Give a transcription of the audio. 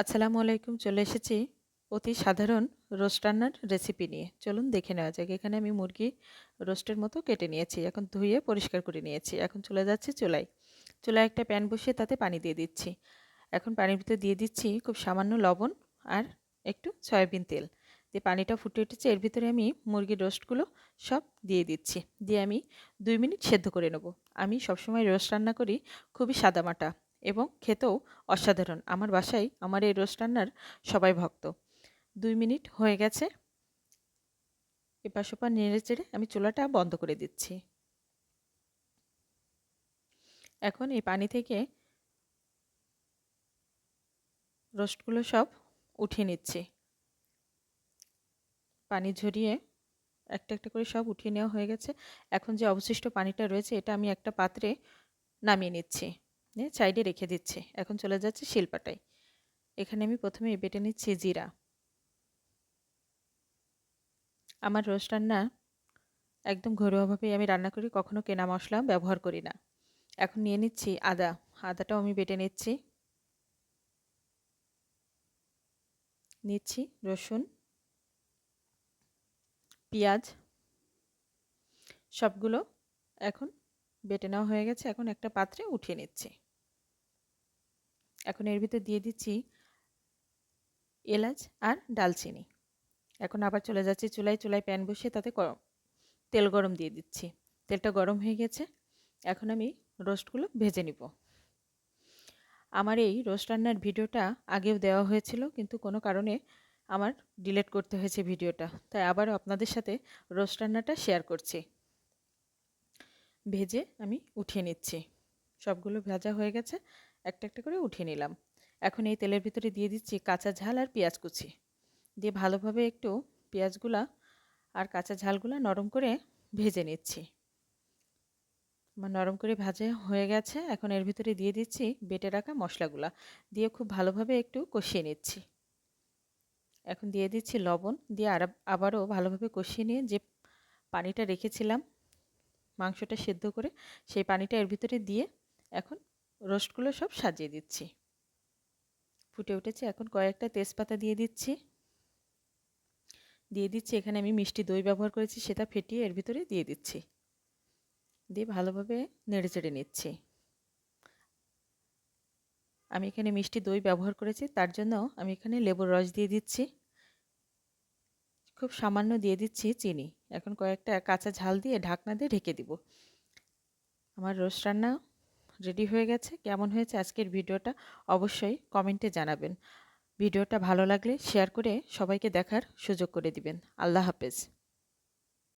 আসসালামু আলাইকুম, চলে এসেছি অতি সাধারণ রোস্ট রান্নার রেসিপি নিয়ে। চলুন দেখে নেওয়া যাক, এখানে আমি মুরগি রোস্টের মতো কেটে নিয়েছি, এখন ধুয়ে পরিষ্কার করে নিয়েছি। এখন চলে যাচ্ছি চুলায়। চুলায় একটা প্যান বসিয়ে তাতে পানি দিয়ে দিচ্ছি। এখন পানির ভিতরে দিয়ে দিচ্ছি খুব সামান্য লবণ আর একটু সয়াবিন তেল। দিয়ে পানিটা ফুটে উঠেছে, এর ভিতরে আমি মুরগির রোস্টগুলো সব দিয়ে দিচ্ছি। দিয়ে আমি দুই মিনিট সেদ্ধ করে নেব। আমি সবসময় রোস্ট রান্না করি খুবই সাদামাটা। এবং খেতেও অসাধারণ। আমার বাসায় আমার এই রোস্ট রান্নার সবাই ভক্ত। দুই মিনিট হয়ে গেছে। এপাশ ওপার নেড়ে চেড়ে আমি চুলাটা বন্ধ করে দিচ্ছি। এখন এই পানি থেকে রোস্টগুলো সব উঠিয়ে নিচ্ছি। পানি ঝরিয়ে একটা একটা করে সব উঠিয়ে নেওয়া হয়ে গেছে। এখন যে অবশিষ্ট পানিটা রয়েছে, এটা আমি একটা পাত্রে নামিয়ে নিচ্ছি। নিয়ে সাইডে রেখে দিচ্ছি। এখন চলে যাচ্ছে শিলপাটায়। এখানে আমি প্রথমে বেটে নিচ্ছি জিরা। আমার রোস্ট রান্না একদম ঘরোয়াভাবেই আমি রান্না করি, কখনো কেনা মশলা ব্যবহার করি না। এখন নিয়ে নিচ্ছি আদা। আদাটাও আমি বেটে নিচ্ছি। নিচ্ছি রসুন, পেঁয়াজ, সবগুলো এখন বেটে নেওয়া হয়ে গেছে, এখন একটা পাত্রে উঠিয়ে নিচ্ছি। এখন এর ভিতরে দিয়ে দিচ্ছি এলাচ আর ডালচিনি। এখন আবার চলে যাচ্ছি চুলায় চুলায় প্যান বসিয়ে তাতে তেল গরম দিয়ে দিচ্ছি। তেলটা গরম হয়ে গেছে, এখন আমি রোস্টগুলো ভেজে নিব। আমার এই রোস্ট রান্নার ভিডিওটা আগেও দেওয়া হয়েছিল, কিন্তু কোনো কারণে আমার ডিলেট করতে হয়েছে ভিডিওটা। তাই আবারও আপনাদের সাথে রোস্ট রান্নাটা শেয়ার করছি। ভেজে আমি উঠিয়ে নিচ্ছি। সবগুলো ভাজা হয়ে গেছে, একটা একটা করে উঠিয়ে নিলাম। এখন এই তেলের ভিতরে দিয়ে দিচ্ছি কাঁচা ঝাল আর পেঁয়াজ কুচি। দিয়ে ভালোভাবে একটু পেঁয়াজগুলা আর কাঁচা ঝালগুলা নরম করে ভেজে নিচ্ছি। আমার নরম করে ভাজা হয়ে গেছে, এখন এর ভিতরে দিয়ে দিচ্ছি বেটে রাখা মশলাগুলা। দিয়ে খুব ভালোভাবে একটু কষিয়ে নিচ্ছি। এখন দিয়ে দিচ্ছি লবণ, দিয়ে আর আবারও ভালোভাবে কষিয়ে নিয়ে যে পানিটা রেখেছিলাম মাংসটা সেদ্ধ করে সেই পানিটা এর ভিতরে দিয়ে এখন রোস্টগুলো সব সাজিয়ে দিচ্ছি। ফুটে উঠেছে, এখন কয়েকটা তেজপাতা দিয়ে দিচ্ছি। দিয়ে দিচ্ছি, এখানে আমি মিষ্টি দই ব্যবহার করেছি, সেটা ফেটিয়ে এর ভিতরে দিয়ে দিচ্ছি। দিয়ে ভালোভাবে নেড়ে চেড়ে নিচ্ছি। আমি এখানে মিষ্টি দই ব্যবহার করেছি, তার জন্য আমি এখানে লেবুর রস দিয়ে দিচ্ছি। খুব সামান্য দিয়ে দিচ্ছি চিনি। এখন কয়েকটা কাঁচা ঝাল দিয়ে ঢাকনা দিয়ে ঢেকে দিব। আমার রোস্ট রান্না রেডি হয়ে গেছে। কেমন হয়েছে আজকের ভিডিওটা অবশ্যই কমেন্টে জানাবেন। ভিডিওটা ভালো লাগলে শেয়ার করে সবাইকে দেখার সুযোগ করে দিবেন। আল্লাহ হাফেজ।